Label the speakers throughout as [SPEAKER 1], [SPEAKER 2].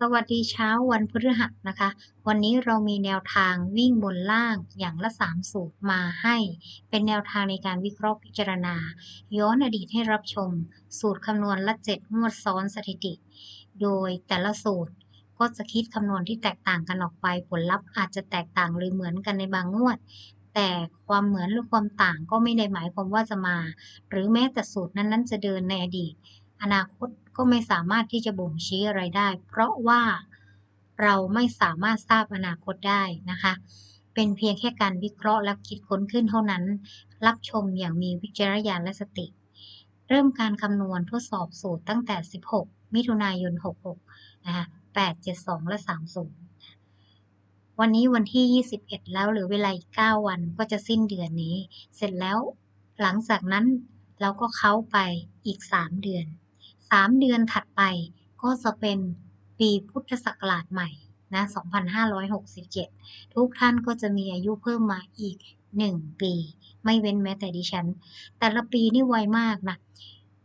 [SPEAKER 1] สวัสดีเช้าวันพฤหัสนะคะ วันนี้เรามีแนวทางวิ่งบนล่างอย่างละ 3 สูตรมาให้ เป็นแนวทางในการวิเคราะห์พิจารณา ย้อนอดีตให้รับชม สูตรคำนวณละ 7 งวดซ้อนสถิติ โดยแต่ละสูตรก็จะคิดคำนวณที่แตกต่างกันออกไป ผลลัพธ์อาจจะแตกต่างหรือเหมือนกันในบางงวด แต่ความเหมือนหรือความต่างก็ไม่ได้หมายความว่าจะมา หรือแม้แต่สูตรนั้นๆจะเดินในอดีต อนาคตก็ไม่สามารถที่จะบ่งชี้อะไรได้ เพราะว่าเราไม่สามารถทราบอนาคตได้นะคะ เป็นเพียงแค่การวิเคราะห์และคิดค้นขึ้นเท่านั้น รับชมอย่างมีวิจารณญาณและสติ เริ่มการคำนวณทดสอบสูตรตั้งแต่ 16 มิถุนายน 66 นะคะ 8 72 และ 30 วันนี้วันที่ 21 แล้วเหลือเวลาอีก 9 วันก็จะสิ้นเดือนนี้ เสร็จแล้วหลังจากนั้นเราก็เข้าไปอีก 3 เดือน 3 เดือนถัดไปก็จะเป็นปีพุทธศักราชใหม่นะ2567 ทุกท่านก็จะมีอายุเพิ่มมาอีก 1 ปี ไม่เว้นแม้แต่ดิฉัน แต่ละปีนี่ไวมากนะ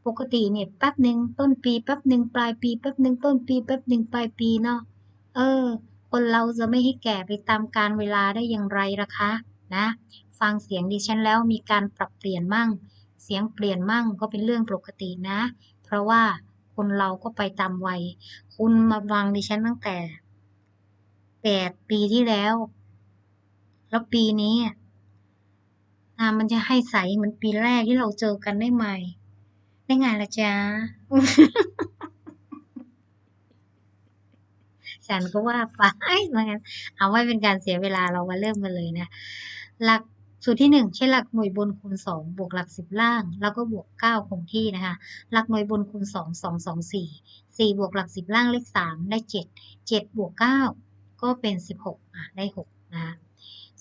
[SPEAKER 1] ปกติเนี่ยแป๊บหนึ่งต้นปีแป๊บหนึ่งปลายปีแป๊บหนึ่งต้นปีแป๊บหนึ่งปลายปีเนาะ เออ คนเราจะไม่ให้แก่ไปตามการเวลาได้อย่างไรล่ะคะ นะ ฟังเสียงดิฉันแล้วมีการปรับเปลี่ยนมั่ง เสียงเปลี่ยนมั่งก็เป็นเรื่องปกตินะ เพราะว่าคนเราก็ไปตามวัย คุณมาฟังดิฉันตั้งแต่แปดปีที่แล้ว แล้วปีนี้อะมันจะให้ใสเหมือนปีแรกที่เราเจอกันได้ไหม ได้ไงล่ะจ๊ะ ฉันก็ว่าไปเหมือนกันเอาไว้เป็นการเสียเวลาเรามาเริ่มกันเลยนะ หลัก สูตรที่หนึ่งใช้หลักหน่วยบนคูณสองบวกหลักสิบล่าง แล้วก็บวกเก้าคงที่นะคะ หลักหน่วยบนคูณสองสองสองสี่สี่บวกหลักสิบล่างเลขสามได้เจ็ดเจ็ดบวกเก้าก็เป็นสิบหกอะได้หกนะคะ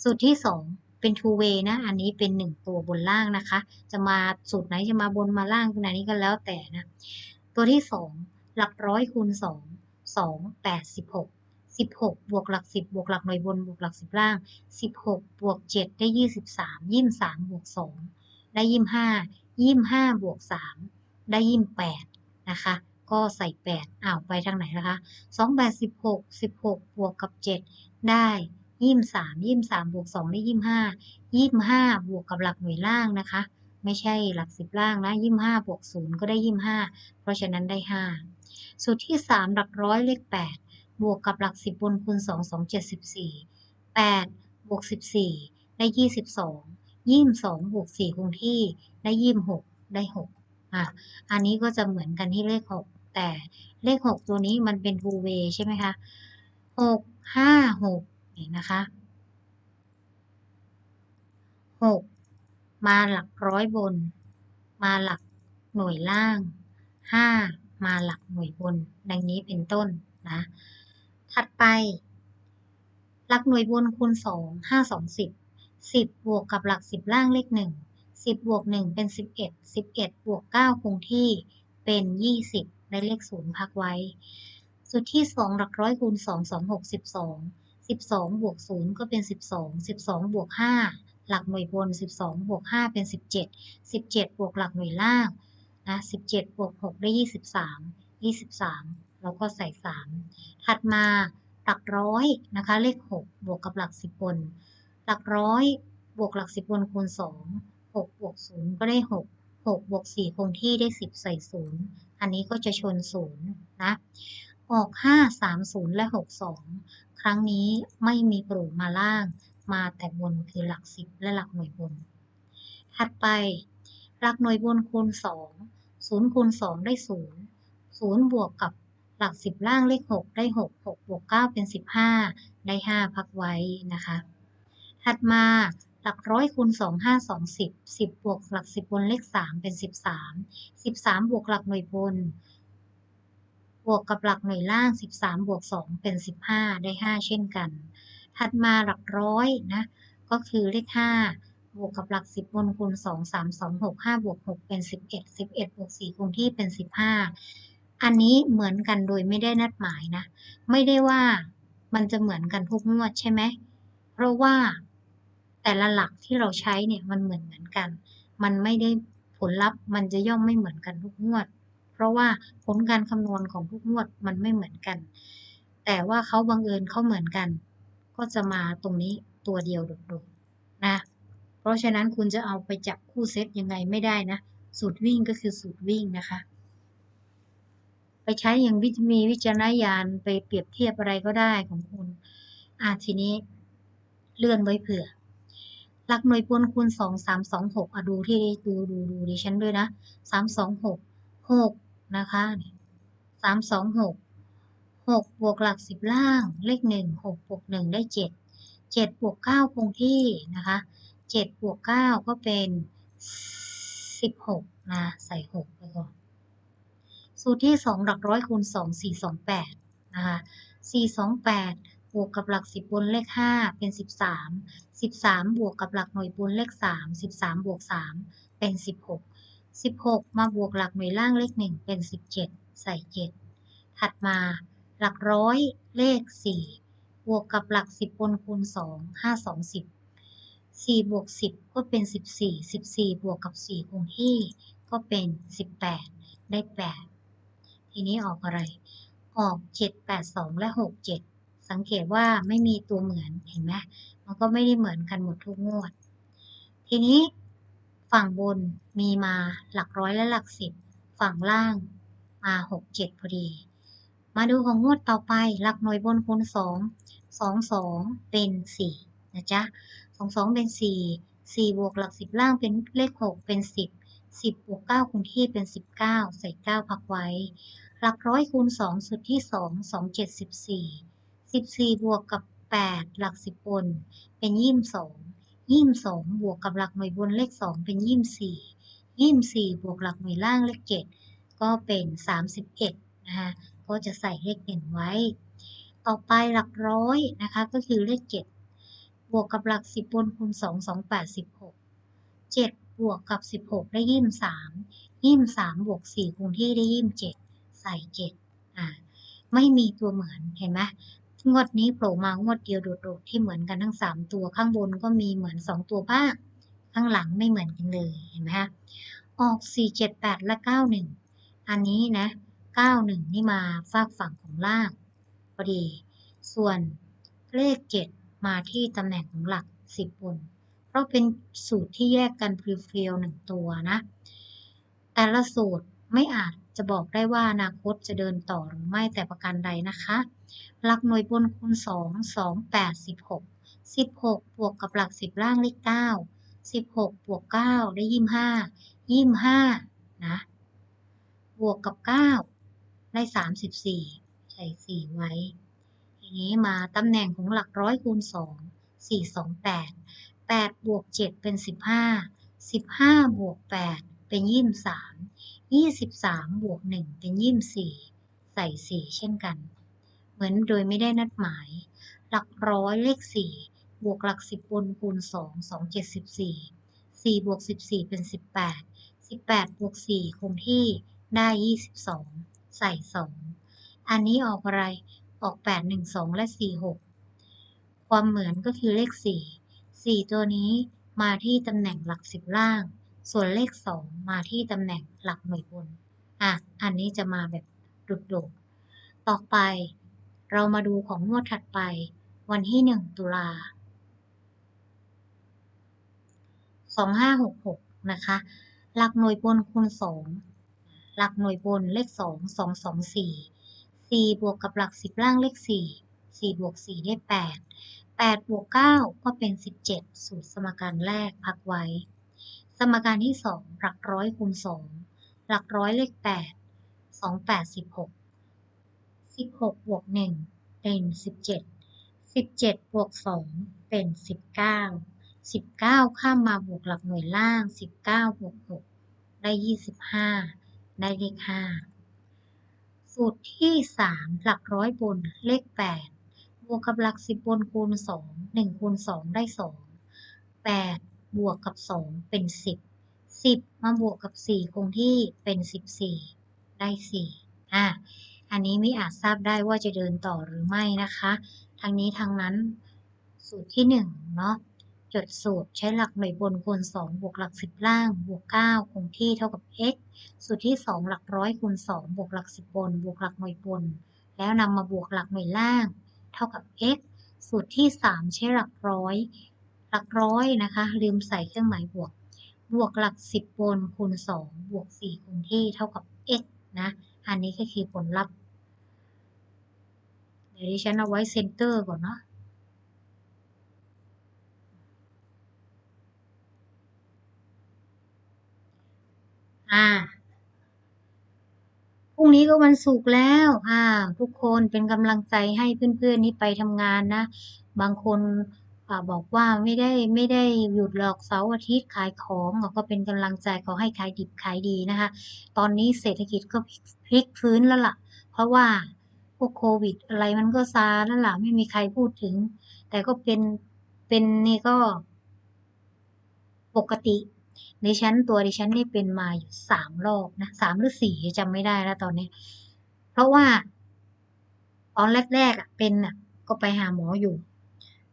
[SPEAKER 1] สูตรที่สองเป็น two way นะ อันนี้เป็นหนึ่งตัวบนล่างนะคะ จะมาสูตรไหนจะมาบนมาล่างขนาดนี้ก็แล้วแต่นะ ตัวที่สองหลักร้อยคูณสองสองแปด สิบหกบหกบวกหลักสิบบวกหลักหน่วยบนบวกหลักสิบล่างสิบหกบวกเจ็ดได้ยี่สิบสามยี่สามบวกสองได้ยี่ห้ายี่ห้าบวกสามได้ยี่แปดนะคะ ก็ใส่แปดอ้าวไปทางไหนนะคะสองแปดสิบหกสิบหกบวกกับเจ็ดได้ยี่สามยี่สามบวกสองได้ยี่ห้ายี่ห้าบวกกับหลักหน่วยล่างนะคะ ไม่ใช่หลักสิบล่างนะยี่ห้าบวกศูนย์ก็ได้ยี่ห้าเพราะฉะนั้นได้ห้าสูตรที่สามหลักร้อยเลขแปด บวกกับหลักสิบบนคูณสองสองเจ็ดสิบสี่แปดบวกสิบสี่ได้ยี่สิบสองยี่สองบวกสี่คงที่ได้ยี่หกได้หกอะอันนี้ก็จะเหมือนกันที่เลขหกแต่เลขหกตัวนี้มันเป็น two way ใช่ไหมคะหกห้าหกนี่นะคะหกมาหลักร้อยบน มาหลักหน่วยล่างห้ามาหลักหน่วยบน ดังนี้เป็นต้นนะ ถัดไปหลักหน่วยบนคูณสองห้าสองสิบสิบบวกกับหลักสิบล่างเลขหนึ่งสิบบวกหนึ่งเป็นสิบเอ็ดสิบเอ็ดบวกเก้าคงที่เป็นยี่สิบได้เลขศูนย์พักไว้สูตรที่สองหลักร้อยคูณสองสองหกสิบสองสิบสองบวกศูนย์ก็เป็นสิบสองสิบสองบวกห้าหลักหน่วยบนสิบสองบวกห้าเป็นสิบเจ็ดสิบเจ็ดบวกหลักหน่วยล่างนะสิบเจ็ดบวกหกได้ยี่สิบสามยี่สิบสาม เราก็ใส่สามถัดมาหลักร้อยนะคะ เลขหกบวกกับหลักสิบบน หลักร้อยบวกหลักสิบบนคูณสองหกบวกศูนย์ก็ได้หกหกบวกสี่คงที่ได้สิบใส่ศูนย์อันนี้ก็จะชนศูนย์นะ ออกห้าสามศูนย์และหกสองครั้งนี้ไม่มีโผล่มาล่าง มาแต่บนคือหลักสิบและหลักหน่วยบน ถัดไป หลักหน่วยบนคูณสองศูนย์คูณสองได้ศูนย์ศูนย์บวกกับ ลักสิบล่างเลขหกได้หกหกบวกเก้าเป็นสิบห้าได้ห้าพักไว้นะคะ ถัดมาหลักร้อยคูณสองห้าสองสิบสิบบวกหลักสิบบนเลขสามเป็นสิบสามสิบสามบวกหลักหน่วยบน บวกกับหลักหน่วยล่างสิบสามบวกสองเป็นสิบห้าได้ห้าเช่นกัน ถัดมาหลักร้อยนะก็คือเลขห้าบวกกับหลักสิบบนคูณสองสามสองหกห้าบวกหกเป็นสิบเอ็ดสิบเอ็ดบวกสี่คงที่เป็นสิบห้า อันนี้เหมือนกันโดยไม่ได้นัดหมายนะ ไม่ได้ว่ามันจะเหมือนกันทุกงวดใช่ไหม เพราะว่าแต่ละหลักที่เราใช้เนี่ยมันเหมือนเหมือนกัน มันไม่ได้ผลลัพธ์มันจะย่อมไม่เหมือนกันทุกงวด เพราะว่าผลการคำนวณของทุกงวดมันไม่เหมือนกัน แต่ว่าเขาบังเอิญเขาเหมือนกัน ก็จะมาตรงนี้ตัวเดียวโดดๆนะ เพราะฉะนั้นคุณจะเอาไปจับคู่เซตยังไงไม่ได้นะ สูตรวิ่งก็คือสูตรวิ่งนะคะ ไปใช้อย่างวิมีวิจารณญาณไปเปรียบเทียบอะไรก็ได้ของคุณอ่าทีนี้เลื่อนไว้เผื่อ หลักหน่วยปวนคูณสองสามสองหกอะดูที่ดูดูดูดิฉันด้วยนะสามสองหกหกนะคะสามสองหกหกบวกหลักสิบล่าง เลขหนึ่งหกบวกหนึ่งได้เจ็ดเจ็ดบวกเก้าคงที่นะคะเจ็ดบวกเก้าก็เป็นสิบหกนะใส่หกไปก่อน สูตรที่สองหลักร้อยคูณสองสี่สองแปดนะคะสี่สองแปดบวกกับหลักสิบนเลขห้าเป็นสิบสามสิบสามบวกกับหลักหน่วยบนเลขสามสิบสามบวกสามเป็นสิบหกสิบหกมาบวกหลักหน่วยล่างเลขหนึ่งเป็นสิบเจ็ดใส่เจ็ดถัดมาหลักร้อยเลขสี่บวกกับหลักสิบนคูณสองห้าสองสิบสี่บวกสิบก็เป็นสิบสี่สิบสี่บวกกับสี่คงที่ ก็เป็นสิบแปดได้แปด ทีนี้ออกอะไร ออก 7 8 2 และ 6 7 สังเกตว่าไม่มีตัวเหมือนเห็นไหมมันก็ไม่ได้เหมือนกันหมดทุกงวด ทีนี้ฝั่งบนมีมาหลักร้อยและหลักสิบ ฝั่งล่างมา 6 7 พอดี มาดูของงวดต่อไป หลักหน่วยบนคูณ 2 2 2 เป็น 4 นะจ๊ะ 2 2 เป็น 4 4 บวกหลักสิบล่างเป็นเลข 6 เป็น 10 10บวก9คงที่เป็น 19 ใส่ 9 พักไว้ หลักร้อยคูณ 2 สุดที่ 2 2 7 14 14 บวกกับ 8 หลัก 10บน เป็น 22 22 บวกกับหลักหน่วยบนเลข 2 เป็น 24 24 บวกหลักหน่วยล่างเลข 7 ก็เป็น 31 นะคะ ก็จะใส่เลขเด่นไว้ ต่อไปหลักร้อยนะคะ ก็คือเลข 7 บวกกับหลัก 10บนคูณ 2 2 8 16 7 บวกกับ 16 ได้ยี่สามยี่สามบวก4คงที่ได้ยี่เจ็ดใส่เจ็ดอ่าไม่มีตัวเหมือนเห็นไหมงวดนี้โผล่มางวดเดียวโดดๆที่เหมือนกันทั้ง3ตัวข้างบนก็มีเหมือน2ตัวบ้าง ข้างหลังไม่เหมือนกันเลยเห็นไหมคะออก4 7 8แปดและ91อันนี้นะ91นี่มาฝากฝั่งของล่างพอดี ส่วนเลข7มาที่ตำแหน่งของหลัก10บน เพราะเป็นสูตรที่แยกกันพรียวๆหนึ่งตัวนะ แต่ละสูตรไม่อาจจะบอกได้ว่าอนาคตจะเดินต่อหรือไม่แต่ประการใดนะคะ หลักหน่วยบนคูณ 2 2 8 16 16 บวกกับหลัก 10 ล่างเลข9 16 บวก 9 ได้ 25 25 นะ บวกกับ 9 ได้ 34 ใส่ 4 ไว้ ทีนี้มาตำแหน่งของหลักร้อยคูณ 2 4 2 8บวก7เป็น 15 15บวก8เป็น 23 23บวก1เป็น 24 ใส่ 4 เช่นกัน เหมือนโดยไม่ได้นัดหมาย หลักร้อยเลข 4 บวกหลัก 10บนคูณ 2 2 7 14 4บวก14 เป็น 18 18บวก4คงที่ได้ 22 ใส่ 2 อันนี้ออกอะไรออก 8 1 2 และ 4 6 ความเหมือนก็คือเลข 4 4 ตัวนี้มาที่ตำแหน่งหลัก10ล่าง ส่วนเลข 2 มาที่ตำแหน่งหลักหน่วยบน อะ อันนี้จะมาแบบดุดโดดต่อไป เรามาดูของงวดถัดไป วันที่ 1 ตุลา 2566 นะคะ หลักหน่วยบนคูณ 2 หลักหน่วยบนเลข 2 2 2 4 4 บวกกับหลัก 10 ล่างเลข 4 4บวก4ได้8 8บวก9ก็เป็น 17 สูตรสมการแรกพักไว้ สมการที่ 2 หลักร้อยคูณ 2 หลักร้อยเลข 8 2 8 16 16บวก1เป็น 17 17บวก2เป็น 19 19 ข้ามมาบวกหลักหน่วยล่าง 19 บวก 6 ได้ 25 ได้เลข 5 สูตรที่ 3 หลักร้อยบนเลข 8 บวกกับหลัก10บบนคูณ2 1คูณ2ได้2 8บวกกับ2เป็น10 10มาบวกกับ4คงที่เป็น14ได้4อะอันนี้ไม่อาจทราบได้ว่าจะเดินต่อหรือไม่นะคะทางนี้ทางนั้นสูตรที่1เนาะจดสูตรใช้หลักหน่วยบนคูณ2บวกหลัก10ล่างบวก9คงที่เท่ากับ x สูตรที่ 2 หลักร้อยคูณ2บวกหลัก10บนบวกหลักหน่วยบน แล้วนำมาบวกหลักหน่วยล่าง เท่ากับ x สูตรที่ 3 ใช้หลักร้อย หลักร้อยนะคะ ลืมใส่เครื่องหมายบวก บวกหลัก 10บนคูณ 2 บวก 4 คูณที่เท่ากับ x นะ อันนี้ก็คือผลลัพธ์เดี๋ยวดิฉันเอาไว้เซนเตอร์ก่อนเนาะอ่า นี้ก็วันศุกร์แล้ว อ่า ทุกคนเป็นกำลังใจให้เพื่อนๆนี่ไปทำงานนะ บางคนอบอกว่าไม่ได้ไม่ได้หยุดหรอกเสาร์อาทิตย์ขายของก็เป็นกำลังใจขอให้ขายดิบขายดีนะคะ ตอนนี้เศรษฐกิจก็พลิกฟื้นแล้วล่ะ เพราะว่าพวกโควิดอะไรมันก็ซาแล้วล่ะไม่มีใครพูดถึง แต่ก็เป็นเป็นนี่ก็ปกติ ดิฉันตัวดิฉันนี่เป็นมาอยู่สามรอบนะสามหรือสี่จำไม่ได้แล้วตอนนี้ เพราะว่า ตอนแรกๆอะเป็นอะ ก็ไปหาหมออยู่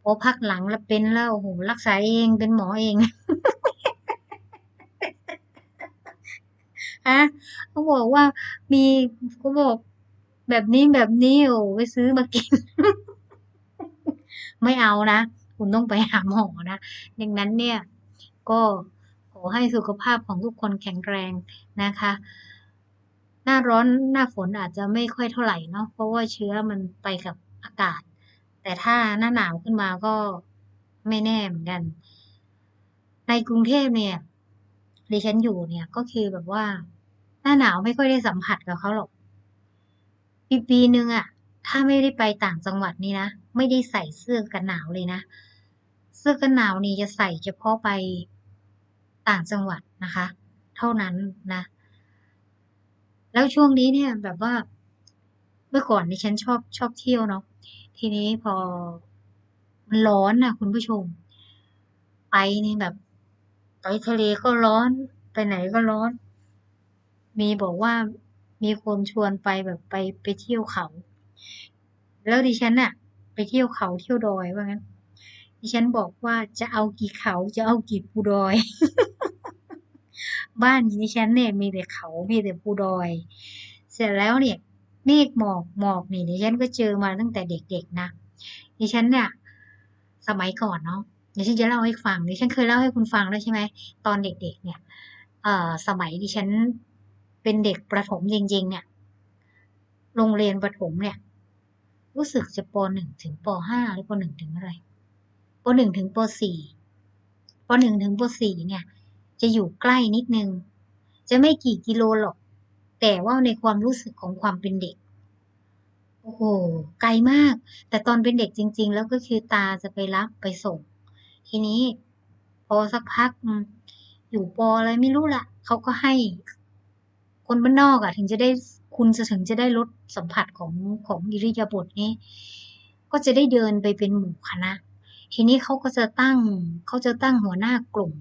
[SPEAKER 1] พอพักหลังแล้วเป็นแล้วโอ้โหรักษาเองเป็นหมอเองฮะเขาบอกว่ามีเขาบอกแบบนี้แบบนี้โอ้ไปซื้อมากิน ไม่เอานะ คุณต้องไปหาหมอนะดังนั้นเนี่ย ก็ อให้สุขภาพของทุกคนแข็งแรงนะคะ หน้าร้อนหน้าฝนอาจจะไม่ค่อยเท่าไหร่เนาะเพราะว่าเชื้อมันไปกับอากาศ แต่ถ้าหน้าหนาวขึ้นมาก็ไม่แน่เหมือนกัน ในกรุงเทพเนี่ยดิฉันอยู่เนี่ยก็คือแบบว่า หน้าหนาวไม่ค่อยได้สัมผัสกับเขาหรอกปีปีนึงอะถ้าไม่ได้ไปต่างจังหวัดนี่นะไม่ได้ใส่เสื้อกันหนาวเลยนะเสื้อกันหนาวนี่จะใส่เฉพาะไป ต่างจังหวัดนะคะ เท่านั้นนะ แล้วช่วงนี้เนี่ยแบบว่าเมื่อก่อนดิฉันชอบชอบเที่ยวเนาะทีนี้พอมันร้อนน่ะคุณผู้ชม ไปนี่แบบ ไปทะเลก็ร้อน ไปไหนก็ร้อน มีบอกว่ามีคนชวนไปแบบไปไปเที่ยวเขา แล้วดิฉันน่ะ ไปเที่ยวเขาเที่ยวดอยว่างั้นดิฉันบอกว่าจะเอากี่เขาจะเอากี่ภูดอย บ้านดิฉันเนี่ยมีแต่เขา มีแต่ภูดอย เสร็จแล้วเนี่ยเมฆหมอกหมอกนี่ดิฉันก็เจอมาตั้งแต่เด็กๆนะดิฉันเนี่ยสมัยก่อนเนาะดิฉันจะเล่าให้ฟังดิฉันเคยเล่าให้คุณฟังแล้วใช่ไหมตอนเด็ก ๆ เนี่ย เอ่อสมัยดิฉันเป็นเด็กประถมจริงๆเนี่ย โรงเรียนประถมเนี่ย รู้สึกจะปหนึ่งถึงปห้าหรือปหนึ่งถึงอะไรปหนึ่งถึงปสี่ปหนึ่งถึงปสี่เนี่ย จะอยู่ใกล้นิดนึง จะไม่กี่กิโลหรอก แต่ว่าในความรู้สึกของความเป็นเด็ก โอ้โห ไกลมาก แต่ตอนเป็นเด็กจริง ๆ แล้วก็คือตาจะไปรับไปส่ง ทีนี้พอสักพัก อยู่ปออะไรไม่รู้ละเขาก็ให้ คนบ้านนอกอะถึงจะได้คุณจะถึงจะได้ลดสัมผัสของของอิริยาบถนี้ ก็จะได้เดินไปเป็นหมู่คณะ ทีนี้เขาก็จะตั้งเขาจะตั้งหัวหน้ากลุ่ม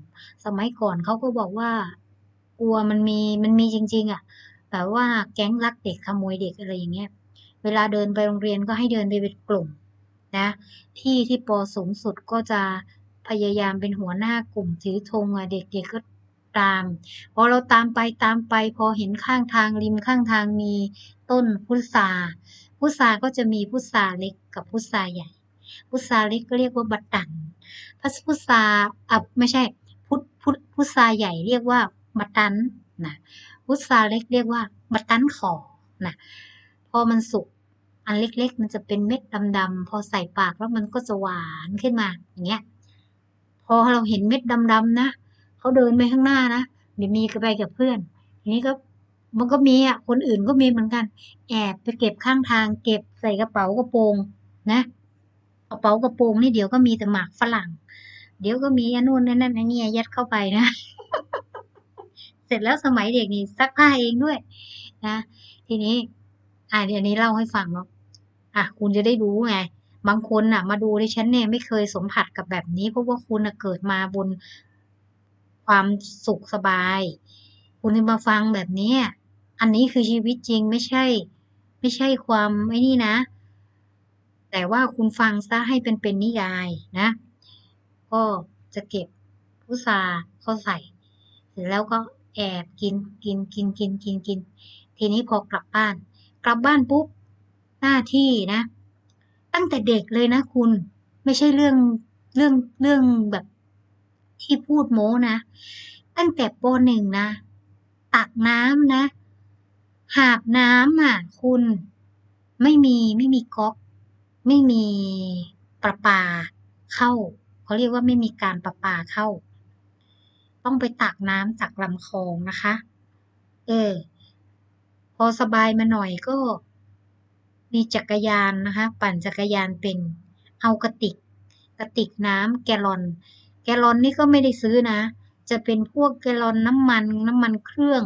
[SPEAKER 1] สมัยก่อนเขาก็บอกว่า กลัวมันมีมันมีจริง ๆอะแบบว่าแก๊งลักเด็กขโมยเด็กอะไรอย่างเงี้ยเวลาเดินไปโรงเรียนก็ให้เดินไปเป็นกลุ่มนะที่ที่ปสูงสุดก็จะพยายามเป็นหัวหน้ากลุ่มถือธงอะเด็กๆก็ตาม พอเราตามไปตามไป พอเห็นข้างทางริมข้างทางมีต้นพุทราพุทราก็จะมีพุทราเล็กกับพุทราใหญ่ พุทราเล็กก็เรียกว่าบัตตันพัสพุทราอะไม่ใช่ พุทพุทพุทราใหญ่เรียกว่าบัตตันนะพุทราเล็กเรียกว่าบัตตันขอนะพอมันสุกอันเล็กๆ มันจะเป็นเม็ดดำๆพอใส่ปากแล้วมันก็จะหวานขึ้นมาอย่างเงี้ยพอเราเห็นเม็ดดำๆนะเขาเดินไปข้างหน้านะเดี๋ยวมีก็ไปกับเพื่อนทีนี้ก็มันก็มีอะคนอื่นก็มีเหมือนกัน แอบไปเก็บข้างทาง เก็บใส่กระเป๋ากระโปรงนะ กระเป๋ากระโปรงนี่เดี๋ยวก็มีแต่หมากฝรั่ง เดี๋ยวก็มีอันนู้นนั่นนั่นนี่ยัดเข้าไปนะ เสร็จแล้วสมัยเด็กนี่ซักผ้าเองด้วย นะ ทีนี้ อ่าเดี๋ยวนี้เล่าให้ฟังเนาะอะคุณจะได้รู้ไงบางคนน่ะ มาดูดิฉันเนี่ยไม่เคยสัมผัสกับแบบนี้ เพราะว่าคุณเกิดมาบนความสุขสบาย คุณมาฟังแบบนี้อันนี้คือชีวิตจริงไม่ใช่ ไม่ใช่ความไม่นี่นะ แต่ว่าคุณฟังซะให้เป็นเป็นนิยายนะ ก็จะเก็บพุทราเข้าใส่ เสร็จแล้วก็แอบกินกินกินกินกินกิน ทีนี้พอกลับบ้าน กลับบ้านปุ๊บหน้าที่นะ ตั้งแต่เด็กเลยนะคุณไม่ใช่เรื่องเรื่องเรื่องแบบที่พูดโม้นะ ตั้งแต่ปหนึ่งนะ ตักน้ำนะ หาบน้ำอะ คุณ ไม่มีไม่มีก๊อก ไม่มีประปาเข้าเขาเรียกว่าไม่มีการประปาเข้า ต้องไปตักน้ำจากลำคลองนะคะ เออ พอสบายมาหน่อยก็มีจักรยานนะคะ ปั่นจักรยานเป็นเอากระติก กระติกน้ำแกลลอน แกลลอนนี่ก็ไม่ได้ซื้อนะ จะเป็นพวกแกลลอนน้ำมันน้ำมันเครื่อง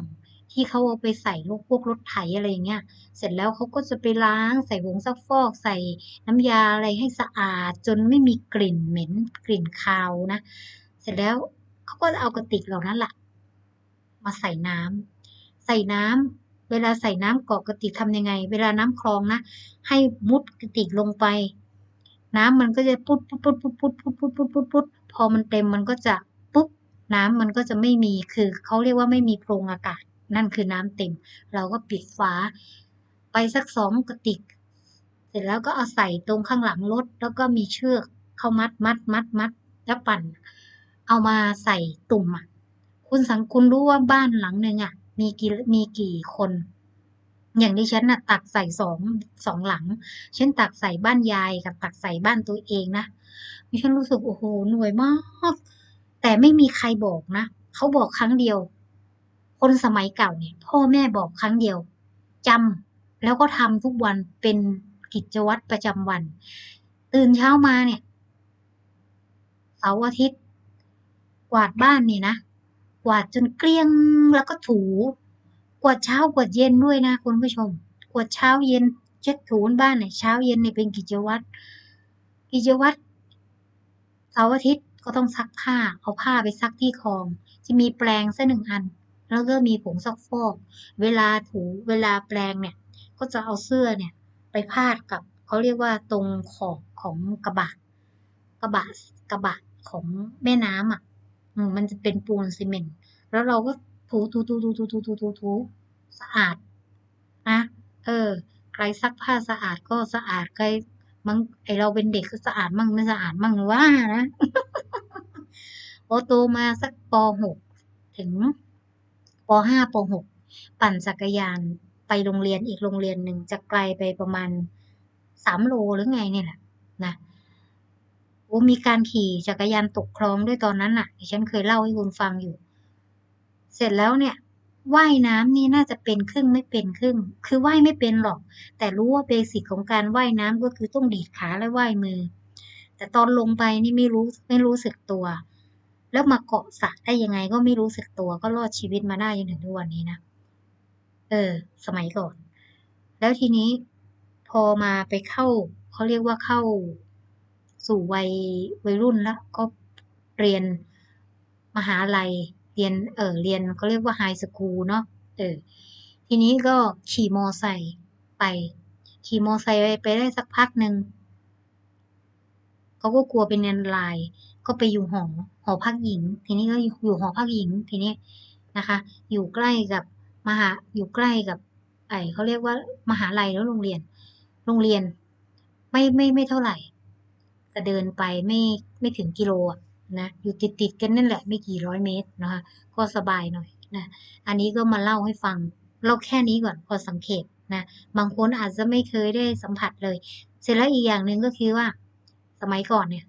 [SPEAKER 1] ที่เขาเอาไปใส่ลูกพวกรถไถอะไรอย่างเงี้ย เสร็จแล้วเขาก็จะไปล้างใส่ผงซักฟอกใส่น้ำยาอะไรให้สะอาด จนไม่มีกลิ่นเหม็นกลิ่นคาวนะ เสร็จแล้วเขาก็จะเอากระติกเหล่านั้นแหละมาใส่น้ำใส่น้ำเวลาใส่น้ำกรอกกระติกทำยังไง เวลาน้ำคลองนะ ให้มุดกระติกลงไป น้ำมันก็จะปุ๊ดปุ๊ดปุ๊ดปุ๊ดปุ๊ดปุ๊ดปุ๊ดปุ๊ดปุ๊ดพอมันเต็มมันก็จะปุ๊บน้ำมันก็จะไม่มีคือเขาเรียกว่าไม่มีโพรงอากาศ นั่นคือน้ำเต็ม เราก็ปิดฝาไปสักสองกระติก เสร็จแล้วก็เอาใส่ตรงข้างหลังรถ แล้วก็มีเชือกเข้ามัดมัดมัดมัดแล้วปั่น เอามาใส่ตุ่มอะ คุณสังคุณรู้ว่าบ้านหลังหนึ่งอะ มีกี่มีกี่คน อย่างที่ฉันน่ะ ตักใส่สองสองหลัง ฉันตักใส่บ้านยายกับตักใส่บ้านตัวเองนะดิฉันรู้สึกโอ้โหหน่วยมาก แต่ไม่มีใครบอกนะเขาบอกครั้งเดียว คนสมัยเก่าเนี่ย พ่อแม่บอกครั้งเดียวจำแล้วก็ทำทุกวันเป็นกิจวัตรประจำวัน ตื่นเช้ามาเนี่ยเสาร์อาทิตย์ กวาดบ้านเนี่ยนะกวาดจนเกลี้ยงแล้วก็ถู กวาดเช้ากวาดเย็นด้วยนะคุณผู้ชม กวาดเช้าเย็นเช็ดถูบ้านเนี่ยเช้าเย็นเนี่ยเป็นกิจวัตรกิจวัตรเสาร์อาทิตย์ก็ต้องซักผ้าเอาผ้าไปซักที่คลอง จะมีแปรงสักหนึ่งอัน แล้วก็มีผงซักฟอก เวลาถูเวลาแปรงเนี่ย ก็จะเอาเสื้อเนี่ยไปพาดกับเขาเรียกว่าตรงขอบของกระบะ กระบะกระบะของแม่น้ำอะมันจะเป็นปูนซีเมนต์แล้วเราก็ถูถูถูถูถูถูถูถูถูสะอาดนะเออ ใครซักผ้าสะอาดก็สะอาดใครมั่งไอเราเป็นเด็กก็สะอาดมั่งไม่สะอาดมั่งหรือว่านะพอโตมาสักป .6 ถึง ป .5 ป .6 ปั่นจักรยานไปโรงเรียนอีกโรงเรียนหนึ่งจะไกลไปประมาณสามโลหรือไงเนี่ยแหละนะโอ้มีการขี่จักรยานตกคลองด้วยตอนนั้นน่ะดิฉันเคยเล่าให้คุณฟังอยู่ เสร็จแล้วเนี่ยว่ายน้ำนี่น่าจะเป็นครึ่งไม่เป็นครึ่ง คือว่ายไม่เป็นหรอก แต่รู้ว่าเบสิกของการว่ายน้ำก็คือต้องดีดขาและว่ายมือ แต่ตอนลงไปนี่ไม่รู้ไม่รู้สึกตัว แล้วมาเกาะสระได้ยังไงก็ไม่รู้สึกตัวก็รอดชีวิตมาได้จนถึงทุกวันนี้นะ เออ สมัยก่อน แล้วทีนี้พอมาไปเข้าเขาเรียกว่าเข้าสู่วัยวัยรุ่นแล้วก็เรียนมหาลัย เรียนเออเรียนเขาเรียกว่าไฮสคูลเนาะเออทีนี้ก็ขี่มอไซค์ไป ขี่มอไซค์ไปไปได้สักพักหนึ่งเขาก็กลัวเป็นอันตราย ก็ไปอยู่หอหอพักหญิง ทีนี้ก็อยู่หอพักหญิงทีนี้นะคะ อยู่ใกล้กับมหาอยู่ใกล้กับไอเขาเรียกว่ามหาลัยแล้วโรงเรียน โรงเรียนไม่ไม่ไม่เท่าไหร่จะเดินไปไม่ไม่ถึงกิโลนะอยู่ติดติดกันนั่นแหละไม่กี่ร้อยเมตรนะคะก็สบายหน่อยนะอันนี้ก็มาเล่าให้ฟังเล่าแค่นี้ก่อนพอสังเกตนะบางคนอาจจะไม่เคยได้สัมผัสเลย เสร็จแล้วอีกอย่างหนึ่งก็คือว่า สมัยก่อนเนี่ย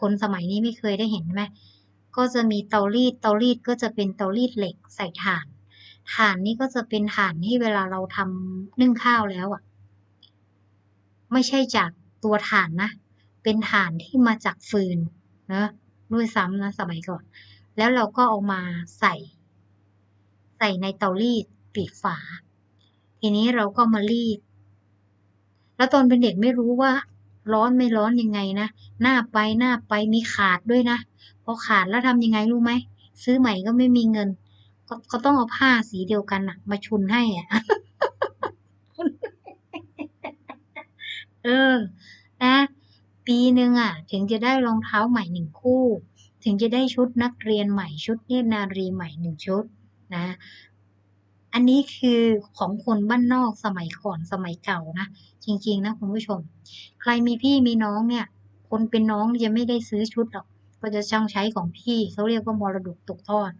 [SPEAKER 1] คนสมัยนี้ไม่เคยได้เห็นไหมก็จะมีเตารีด เตารีดก็จะเป็นเตารีดเหล็กใส่ถ่าน ถ่านนี่ก็จะเป็นถ่านที่เวลาเราทำนึ่งข้าวแล้วอะ ไม่ใช่จากตัวถ่านนะ เป็นถ่านที่มาจากฟืนนะด้วยซ้ำนะสมัยก่อน แล้วเราก็เอามาใส่ ใส่ในเตารีดปิดฝา ทีนี้เราก็มารีด แล้วตอนเป็นเด็กไม่รู้ว่า ร้อนไม่ร้อนยังไงนะหน้าไปหน้าไปมีขาดด้วยนะพอขาดแล้วทำยังไงรู้ไหมซื้อใหม่ก็ไม่มีเงินก็ก็ต้องเอาผ้าสีเดียวกันอะมาชุนให้อะเออนะปีหนึ่งอะถึงจะได้รองเท้าใหม่หนึ่งคู่ ถึงจะได้ชุดนักเรียนใหม่ชุดเนตรนารีใหม่หนึ่งชุดนะ อันนี้คือของคนบ้านนอกสมัยก่อนสมัยเก่านะ จริง ๆ นะคุณผู้ชม ใครมีพี่มีน้องเนี่ย คนเป็นน้องจะไม่ได้ซื้อชุดหรอก ก็จะช่างใช้ของพี่เขาเรียกว่ามรดกตกทอด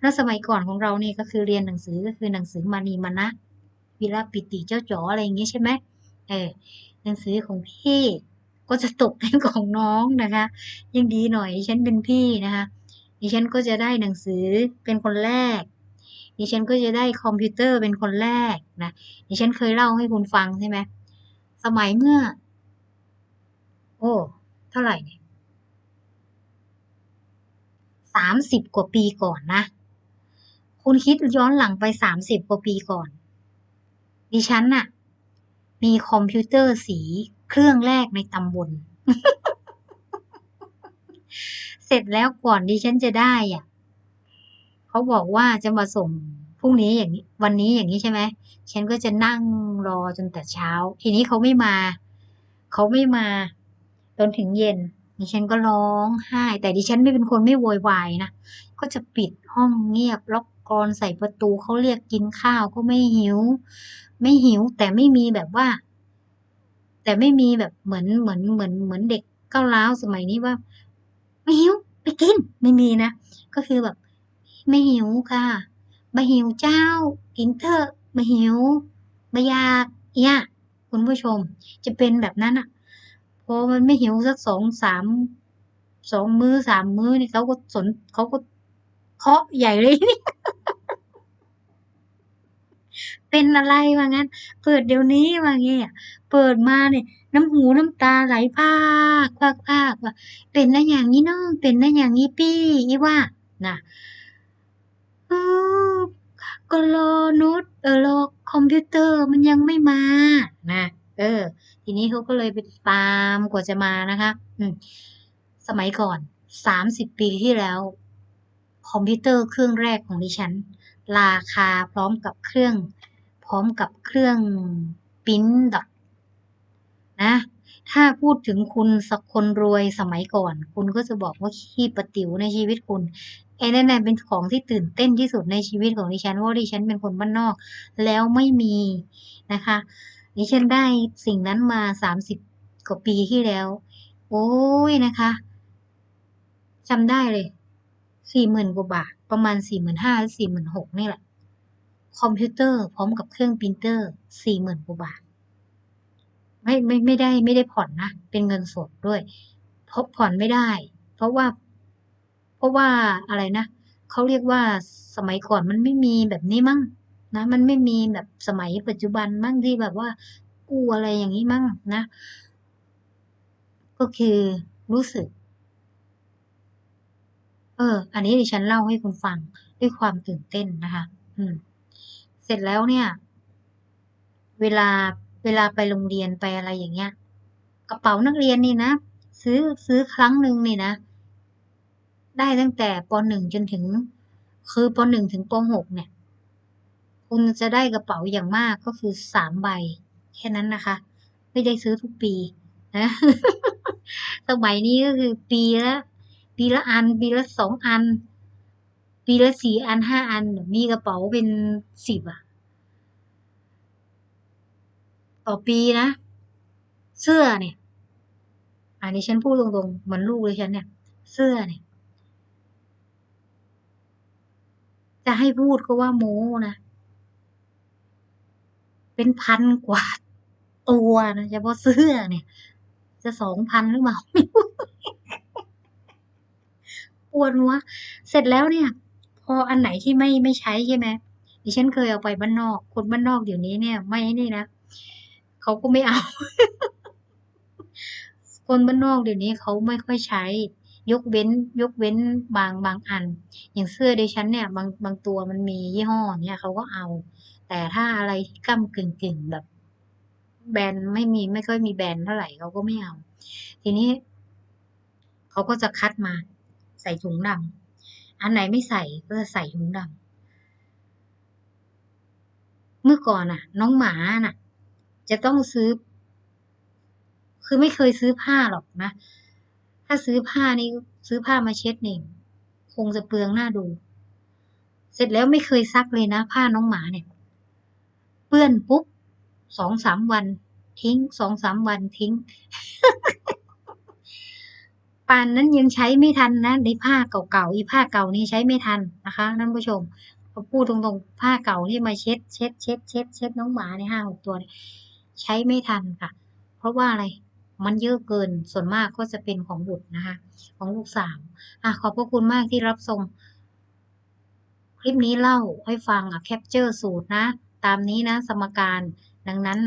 [SPEAKER 1] แล้วสมัยก่อนของเราเนี่ยก็คือเรียนหนังสือก็คือหนังสือมานีมานะวิลาปิติเจ้าจ๋ออะไรอย่างงี้ใช่ไหมเออหนังสือของพี่ก็จะตกเป็นของน้องนะคะ ยังดีหน่อยฉันเป็นพี่นะคะดิฉันก็จะได้หนังสือเป็นคนแรก ดิฉันก็จะได้คอมพิวเตอร์เป็นคนแรกนะดิฉันเคยเล่าให้คุณฟังใช่ไหมสมัยเมื่อ โอ้เท่าไหร่เนี่ยสามสิบกว่าปีก่อนนะคุณคิดย้อนหลังไปสามสิบกว่าปีก่อน ดิฉันน่ะ มีคอมพิวเตอร์สีเครื่องแรกในตำบล เสร็จแล้วก่อนดิฉันจะได้อะ เขาบอกว่าจะมาส่งพรุ่งนี้อย่างนี้วันนี้อย่างนี้ใช่ไหมฉันก็จะนั่งรอจนแต่เช้า ทีนี้เขาไม่มาเขาไม่มาจนถึงเย็นดิฉันก็ร้องไห้ แต่ดิฉันไม่เป็นคนไม่โวยวายนะก็จะปิดห้องเงียบล็อกกรอนใส่ประตูเขาเรียกกินข้าวก็ไม่หิว ไม่หิว แต่ไม่มีแบบว่า แต่ไม่มีแบบเหมือนเหมือนเหมือนเหมือนเด็กก้าวร้าวสมัยนี้ว่า ไม่หิวไปกินไม่มีนะก็คือแบบ ไม่หิวค่ะไม่หิวเจ้า กินเถอะไม่หิวไม่อยากเนี่ยคุณผู้ชม จะเป็นแบบนั้นอะพอมันไม่หิวสักสองสามสองมื้อสามมื้อนี่เขาก็สนเขาก็เคาะใหญ่เลยนี่เป็นอะไรว่างั้น เปิดเดี๋ยวนี้ว่างี้อะเปิดมาเนี่ยน้ำหูน้ำตาไหลพากพากพากว่าเป็นได้อย่างนี้น้องเป็นได้อย่างนี้ปี้อีว่าน่ะ อก็รอโน้ตเออรอคอมพิวเตอร์มันยังไม่มานะเออ ทีนี้เขาก็เลยไปตามกว่าจะมานะคะอืสมัยก่อนสามสิบปีที่แล้ว คอมพิวเตอร์เครื่องแรกของดิฉัน ราคาพร้อมกับเครื่อง พร้อมกับเครื่องปิ้นดอทนะ ถ้าพูดถึงคุณสักคนรวยสมัยก่อน คุณก็จะบอกว่าขี้ประติ๋วในชีวิตคุณไอ้นั่นน่ะเป็นของที่ตื่นเต้นที่สุดในชีวิตของดิฉันเพราะว่าดิฉันเป็นคนบ้านนอก แล้วไม่มีนะคะดิฉันได้สิ่งนั้นมาสามสิบกว่าปีที่แล้ว โอ้ยนะคะจำได้เลยสี่หมื่นกว่าบาท ประมาณสี่หมื่นห้าหรือสี่หมื่นหกนี่แหละ คอมพิวเตอร์พร้อมกับเครื่องปรินเตอร์สี่หมื่นกว่าบาท ไม่ไม่ไม่ได้ไม่ได้ผ่อนนะ เป็นเงินสดด้วยเพราะผ่อนไม่ได้ เพราะว่า เพราะว่าอะไรนะเขาเรียกว่าสมัยก่อนมันไม่มีแบบนี้มั้งนะ มันไม่มีแบบสมัยปัจจุบันมั้งที่แบบว่ากู้อะไรอย่างนี้มั้งนะ ก็คือรู้สึก เออ อันนี้ดิฉันเล่าให้คุณฟังด้วยความตื่นเต้นนะคะ อืม เสร็จแล้วเนี่ย เวลา เวลาไปโรงเรียนไปอะไรอย่างเงี้ย กระเป๋านักเรียนนี่นะ ซื้อซื้อครั้งหนึ่งนี่นะ ได้ตั้งแต่ปหนึ่งจนถึง คือปหนึ่งถึงปหกเนี่ย คุณจะได้กระเป๋าอย่างมากก็คือสามใบ แค่นั้นนะคะ ไม่ได้ซื้อทุกปีนะสมัยนี้ก็คือปีละปีละอัน ปีละสองอัน ปีละสี่อันห้าอันมีกระเป๋าเป็นสิบอะ ต่อปีนะ เสื้อเนี่ย อันนี้ฉันพูดตรงๆ เหมือนลูกเลยฉันเนี่ย เสื้อเนี่ย จะให้พูดก็ว่าโม้นะ เป็นพันกว่าตัวนะเฉพาะเสื้อเนี่ย จะสองพันหรือเปล่าปวดหัวเสร็จแล้วเนี่ย พออันไหนที่ไม่ไม่ใช้ใช่ไหมดิฉันเคยเอาไปบ้านนอก คนบ้านนอกเดี๋ยวนี้เนี่ย ไม่นี่นะ เขาก็ไม่เอา คนบ้านนอกเดี๋ยวนี้เขาไม่ค่อยใช้ ยกเว้น ยกเว้นบางบางอัน อย่างเสื้อดิฉันเนี่ย บางบางตัวมันมียี่ห้อเนี่ยเขาก็เอา แต่ถ้าอะไรที่ก้ำกึ่งกึ่งแบบ แบรนด์ไม่มีไม่ค่อยมีแบรนด์เท่าไหร่เขาก็ไม่เอา ทีนี้เขาก็จะคัดมา ใส่ถุงดำอันไหนไม่ใส่ก็จะใส่ถุงดำเมื่อก่อนน่ะ น้องหมาน่ะ จะต้องซื้อ คือไม่เคยซื้อผ้าหรอกนะ ถ้าซื้อผ้านี่ซื้อผ้ามาเช็ดนี่คงจะเปลืองหน้าดู เสร็จแล้วไม่เคยซักเลยนะ ผ้าน้องหมาเนี่ย เปื้อนปุ๊บสองสามวัน ทิ้งสองสามวันทิ้งปานนั้นยังใช้ไม่ทันนะในผ้าเก่าๆอีผ้าเก่านี่ใช้ไม่ทันนะคะท่านผู้ชมพอพูดตรงๆผ้าเก่าที่มาเช็ดเช็ดเช็ดเช็ดเช็ดน้องหมาในห้าหกตัวเนี่ย ใช้ไม่ทันค่ะ เพราะว่าอะไรมันเยอะเกินส่วนมากก็จะเป็นของบุตรนะคะ ของลูกสาวอะขอบพระคุณมากที่รับชมคลิปนี้เล่าให้ฟังอะแคปเจอร์สูตรนะ ตามนี้นะ สมการ ดังนั้น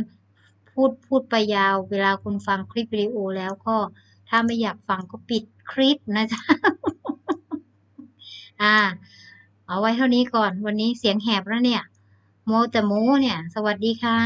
[SPEAKER 1] พูดพูดไปยาว เวลาคุณฟังคลิปวิดีโอแล้วก็ถ้าไม่อยากฟังก็ปิดคลิปนะจ๊ะอ่า เอาไว้เท่านี้ก่อน วันนี้เสียงแหบแล้วเนี่ย โมแต่โมเนี่ย สวัสดีค่ะ